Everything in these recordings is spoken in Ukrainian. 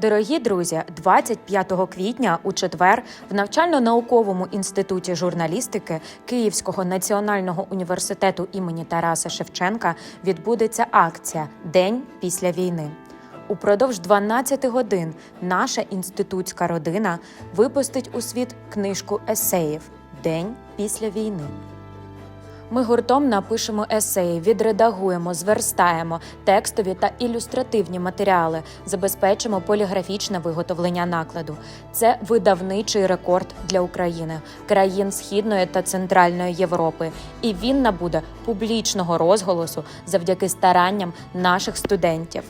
Дорогі друзі, 25 квітня у четвер в навчально-науковому інституті журналістики Київського національного університету імені Тараса Шевченка відбудеться акція День після війни. Упродовж 12 годин наша інститутська родина випустить у світ книжку есеїв День після війни. Ми гуртом напишемо есеї, відредагуємо, зверстаємо текстові та ілюстративні матеріали, забезпечимо поліграфічне виготовлення накладу. Це видавничий рекорд для України, країн Східної та Центральної Європи, і він набуде публічного розголосу завдяки старанням наших студентів.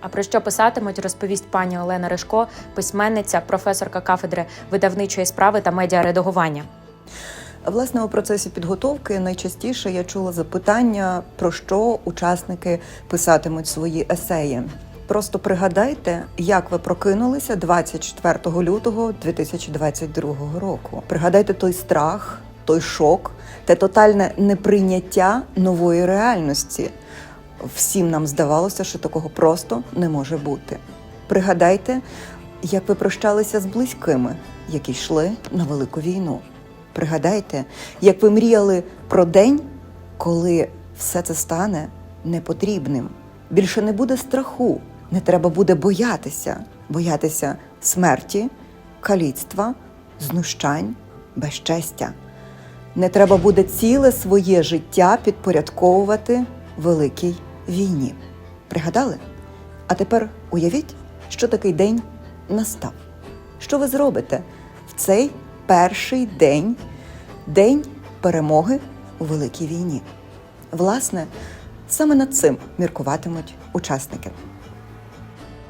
А про що писатимуть, розповість пані Олена Ришко, письменниця, професорка кафедри видавничої справи та медіаредагування. Власне, у процесі підготовки найчастіше я чула запитання, про що учасники писатимуть свої есеї. Просто пригадайте, як ви прокинулися 24 лютого 2022 року. Пригадайте той страх, той шок, те тотальне неприйняття нової реальності. Всім нам здавалося, що такого просто не може бути. Пригадайте, як ви прощалися з близькими, які йшли на велику війну. Пригадайте, як ви мріяли про день, коли все це стане непотрібним. Більше не буде страху, не треба буде боятися, боятися смерті, каліцтва, знущань, безчестя. Не треба буде ціле своє життя підпорядковувати великій війні. Пригадали? А тепер уявіть, що такий день настав. Що ви зробите в цей перший день, день перемоги у великій війні? Власне, саме над цим міркуватимуть учасники.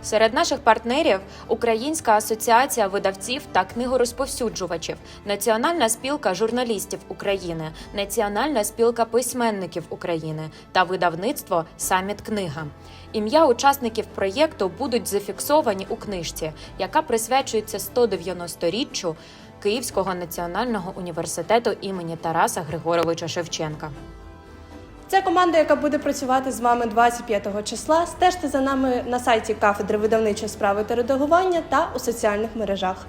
Серед наших партнерів Українська асоціація видавців та книгорозповсюджувачів, Національна спілка журналістів України, Національна спілка письменників України та видавництво Саміт Книга. Ім'я учасників проєкту будуть зафіксовані у книжці, яка присвячується 190-річчю Київського національного університету імені Тараса Григоровича Шевченка. Це команда, яка буде працювати з вами 25 числа. Стежте за нами на сайті кафедри видавничої справи та редагування та у соціальних мережах.